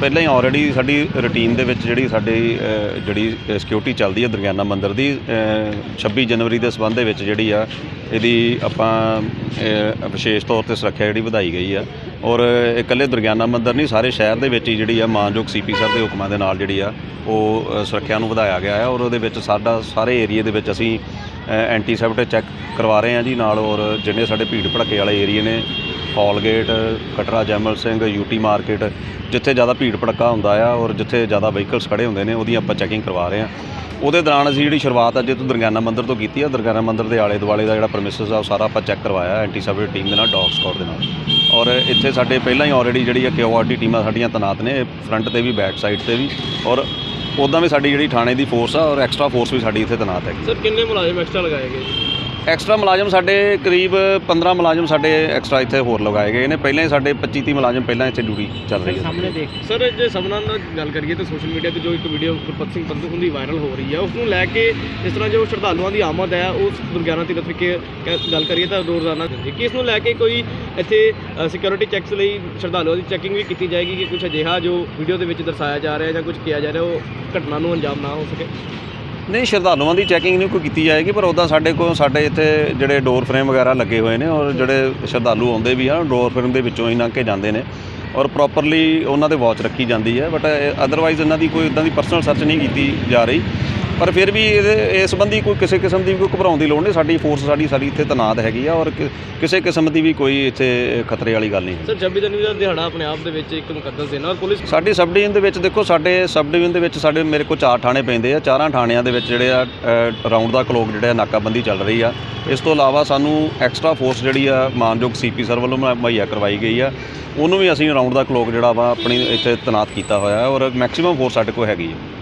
ਪਹਿਲਾਂ ਹੀ ਆਲਰੇਡੀ ਸਾਡੀ ਰੁਟੀਨ ਦੇ ਵਿੱਚ ਜਿਹੜੀ ਸਾਡੀ ਜਿਹੜੀ ਸਿਕਿਉਰਿਟੀ ਚੱਲਦੀ ਹੈ ਦਰਗਿਆਨਾ ਮੰਦਿਰ ਦੀ ਅ, 26 ਜਨਵਰੀ ਦੇ ਸੰਬੰਧ ਦੇ ਵਿੱਚ ਜਿਹੜੀ ਆ ਇਹਦੀ ਆਪਾਂ ਵਿਸ਼ੇਸ਼ ਤੌਰ ਤੇ ਸੁਰੱਖਿਆ ਜਿਹੜੀ ਵਧਾਈ ਗਈ ਆ। ਔਰ ਇਕੱਲੇ ਦਰਗਿਆਨਾ ਮੰਦਿਰ ਨਹੀਂ ਸਾਰੇ ਸ਼ਹਿਰ ਦੇ ਵਿੱਚ ਹੀ ਜਿਹੜੀ ਆ ਮਾਨਯੋਗ ਸੀਪੀ ਸਰ ਦੇ ਹੁਕਮਾਂ ਦੇ ਨਾਲ ਜਿਹੜੀ ਆ ਉਹ ਸੁਰੱਖਿਆ ਨੂੰ ਵਧਾਇਆ ਗਿਆ ਹੈ ਔਰ ਉਹਦੇ ਵਿੱਚ ਸਾਡਾ ਸਾਰੇ ਏਰੀਏ ਦੇ ਵਿੱਚ ਅਸੀਂ ਐਂਟੀ ਸੈਪਟ ਚੈੱਕ ਕਰਵਾ ਰਹੇ ਹਾਂ ਜੀ ਨਾਲ। ਔਰ ਜਿੰਨੇ ਸਾਡੇ ਭੀੜ ਭੜੱਕੇ ਵਾਲੇ ਏਰੀਏ ਨੇ ਹੌਲਗੇਟ ਕਟਰਾ ਜੈਮਲ ਸਿੰਘ ਯੂਟੀ ਮਾਰਕੀਟ ਜਿੱਥੇ ਜ਼ਿਆਦਾ ਭੀੜ ਭੜੱਕਾ ਹੁੰਦਾ ਆ ਔਰ ਜਿੱਥੇ ਜ਼ਿਆਦਾ ਵਹੀਕਲਸ ਖੜੇ ਹੁੰਦੇ ਨੇ, ਉਹਦੀ ਆਪਾਂ ਚੈਕਿੰਗ ਕਰਵਾ ਰਹੇ ਹਾਂ। ਉਹਦੇ ਦੌਰਾਨ ਅਸੀਂ ਜਿਹੜੀ ਸ਼ੁਰੂਆਤ ਅੱਜ ਤੋਂ ਦੁਰਗਿਆਨਾ ਮੰਦਿਰ ਤੋਂ ਕੀਤੀ ਆ। ਦਰਗਿਆਨਾ ਮੰਦਿਰ ਦੇ ਆਲੇ ਦੁਆਲੇ ਦਾ ਜਿਹੜਾ ਪ੍ਰਮਿਸਿਸ ਆ, ਉਹ ਸਾਰਾ ਆਪਾਂ ਚੈੱਕ ਕਰਵਾਇਆ ਐਂਟੀ ਸੈਪਟ ਟੀਮ ਦੇ ਨਾਲ ਡੌਗ ਸਕਾਡ ਦੇ ਨਾਲ। ਔਰ ਇੱਥੇ ਸਾਡੇ ਪਹਿਲਾਂ ਹੀ ਆਲਰੇਡੀ ਜਿਹੜੀ ਆ ਕਿਊਆਰਟੀ ਟੀਮਾਂ ਸਾਡੀਆਂ ਤੈਨਾਤ ਨੇ ਫਰੰਟ ਤੇ ਵੀ ਬੈਕ ਸਾਈਡ ਤੇ ਵੀ। ਔਰ ਉੱਦਾਂ ਵੀ ਸਾਡੀ ਜਿਹੜੀ ਥਾਣੇ ਦੀ ਫੋਰਸ ਆ, ਔਰ ਐਕਸਟਰਾ ਫੋਰਸ ਵੀ ਸਾਡੀ ਇੱਥੇ ਤੈਨਾਤ ਹੈ ਸਰ ਕਿੰਨੇ ਮੁਲਾਜ਼ਮ ਐਕਸਟਰਾ ਲਗਾਏ ਗਏ? ਐਕਸਟਰਾ ਮੁਲਾਜ਼ਮ ਸਾਡੇ ਕਰੀਬ 15 ਮੁਲਾਜ਼ਮ ਸਾਡੇ ਐਕਸਟਰਾ ਇੱਥੇ ਹੋਰ ਲਗਾਏ ਗਏ ਨੇ। ਪਹਿਲਾਂ ਹੀ ਸਾਡੇ 25 30 ਮੁਲਾਜ਼ਮ ਪਹਿਲਾਂ ਇੱਥੇ ਡਿਊਟੀ ਚੱਲ ਰਹੀ ਹੈ। ਦੇਖ। ਸਰ ਜੇ ਸਭਨਾਂ ਨਾਲ ਗੱਲ ਕਰੀਏ ਤਾਂ ਸੋਸ਼ਲ ਮੀਡੀਆ ਤੇ ਜੋ ਇੱਕ ਵੀਡੀਓ ਗੁਰਪਤ ਸਿੰਘ ਪੰਧੂ ਹੁੰਦੀ ਵਾਇਰਲ ਹੋ ਰਹੀ ਹੈ ਉਸ ਨੂੰ ਲੈ ਕੇ ਇਸ ਤਰ੍ਹਾਂ ਜੋ ਸ਼ਰਧਾਲੂਆਂ ਦੀ ਆਮਦ ਹੈ ਉਸ ਦੁਰਗਿਆਨਾ ਤੀਰਥ ਵਿਖੇ ਕ- ਗੱਲ ਕਰੀਏ ਤਾਂ ਰੋਜ਼ਾਨਾ ਹੁੰਦੀ ਕਿ ਇਸ ਨੂੰ ਲੈ ਕੇ ਕੋਈ ਇੱਥੇ ਸਿਕਿਉਰਿਟੀ ਚੈੱਕਸ ਲਈ ਸ਼ਰਧਾਲੂਆਂ ਦੀ ਚੈਕਿੰਗ ਵੀ ਕੀਤੀ ਜਾਏਗੀ ਕਿ ਕੁਝ ਅਜਿਹਾ ਜੋ ਵੀਡੀਓ ਦੇ ਵਿੱਚ ਦਰਸਾਇਆ ਜਾ ਰਿਹਾ ਜਾਂ ਕੁਝ ਕਿਹਾ ਜਾ ਰਿਹਾ ਉਹ ਘਟਨਾ ਨੂੰ ਅੰਜਾਮ ਨਾ ਹੋ ਸਕੇ? ਨਹੀਂ, ਸ਼ਰਧਾਲੂਆਂ ਦੀ ਚੈਕਿੰਗ ਨਹੀਂ ਕੋਈ ਕੀਤੀ ਜਾਏਗੀ, ਪਰ ਉੱਦਾਂ ਸਾਡੇ ਕੋਲ, ਸਾਡੇ ਇੱਥੇ ਜਿਹੜੇ ਡੋਰ ਫਰੇਮ ਵਗੈਰਾ ਲੱਗੇ ਹੋਏ ਨੇ ਔਰ ਜਿਹੜੇ ਸ਼ਰਧਾਲੂ ਆਉਂਦੇ ਵੀ ਆ ਡੋਰ ਫਰੇਮ ਦੇ ਵਿੱਚੋਂ ਹੀ ਲੰਘ ਕੇ ਜਾਂਦੇ ਨੇ ਔਰ ਪ੍ਰੋਪਰਲੀ ਉਹਨਾਂ ਦੇ ਵਾਚ ਰੱਖੀ ਜਾਂਦੀ ਹੈ ਬਟ ਅਦਰਵਾਈਜ਼ ਇਹਨਾਂ ਦੀ ਕੋਈ ਇਦਾਂ ਦੀ ਪਰਸਨਲ ਸਰਚ ਨਹੀਂ ਕੀਤੀ ਜਾ ਰਹੀ। ਪਰ ਫਿਰ ਵੀ ਇਹਦੇ ਇਸ ਸੰਬੰਧੀ ਕੋਈ ਕਿਸੇ ਕਿਸਮ ਦੀ ਵੀ ਕੋਈ ਘਬਰਾਉਣ ਦੀ ਲੋੜ ਨਹੀਂ ਸਾਡੀ ਫੋਰਸ ਸਾਡੀ ਸਾਡੀ ਇੱਥੇ ਤੈਨਾਤ ਹੈਗੀ ਆ ਔਰ ਕਿ- ਕਿਸੇ ਕਿਸਮ ਦੀ ਵੀ ਕੋਈ ਇੱਥੇ ਖਤਰੇ ਵਾਲੀ ਗੱਲ ਨਹੀਂ ਹੈ ਸਰ 26 ਜਨਵਰੀ ਦਾ ਦਿਹਾੜਾ ਆਪਣੇ ਆਪ ਦੇ ਵਿੱਚ ਇੱਕ ਮੁਕੱਦਸ ਦਿਨ ਹੈ ਔਰ ਪੁਲਿਸ ਸਾਡੀ ਸਬ ਡਿਵੀਜ਼ਨ ਦੇ ਵਿੱਚ ਦੇਖੋ ਸਾਡੇ ਸਬ ਡਿਵੀਜ਼ਨ ਦੇ ਵਿੱਚ ਸਾਡੇ ਮੇਰੇ ਕੋਲ ਚਾਰ ਥਾਣੇ ਪੈਂਦੇ ਆ ਚਾਰਾਂ ਥਾਣਿਆਂ ਦੇ ਵਿੱਚ ਜਿਹੜੇ ਆ ਰਾਉਂਡ ਦਾ ਕਲੋਕ ਜਿਹੜੇ ਆ ਨਾਕਾਬੰਦੀ ਚੱਲ ਰਹੀ ਆ। ਇਸ ਤੋਂ ਇਲਾਵਾ ਸਾਨੂੰ ਐਕਸਟਰਾ ਫੋਰਸ ਜਿਹੜੀ ਆ ਮਾਨਯੋਗ ਸੀਪੀ ਸਰ ਵੱਲੋਂ ਮੁਹੱਈਆ- ਮੁਹੱਈਆ ਕਰਵਾਈ ਗਈ ਆ। ਉਹਨੂੰ ਵੀ ਅਸੀਂ ਰਾਉਂਡ ਦਾ ਕਲੋਕ ਜਿਹੜਾ ਵਾ ਆਪਣੀ ਇੱਥੇ ਤੈਨਾਤ ਕੀਤਾ ਹੋਇਆ ਹੈ ਔਰ ਮੈਕਸਿਮਮ ਫੋਰਸ ਸਾਡੇ ਕੋਲ ਹੈਗੀ ਹੈ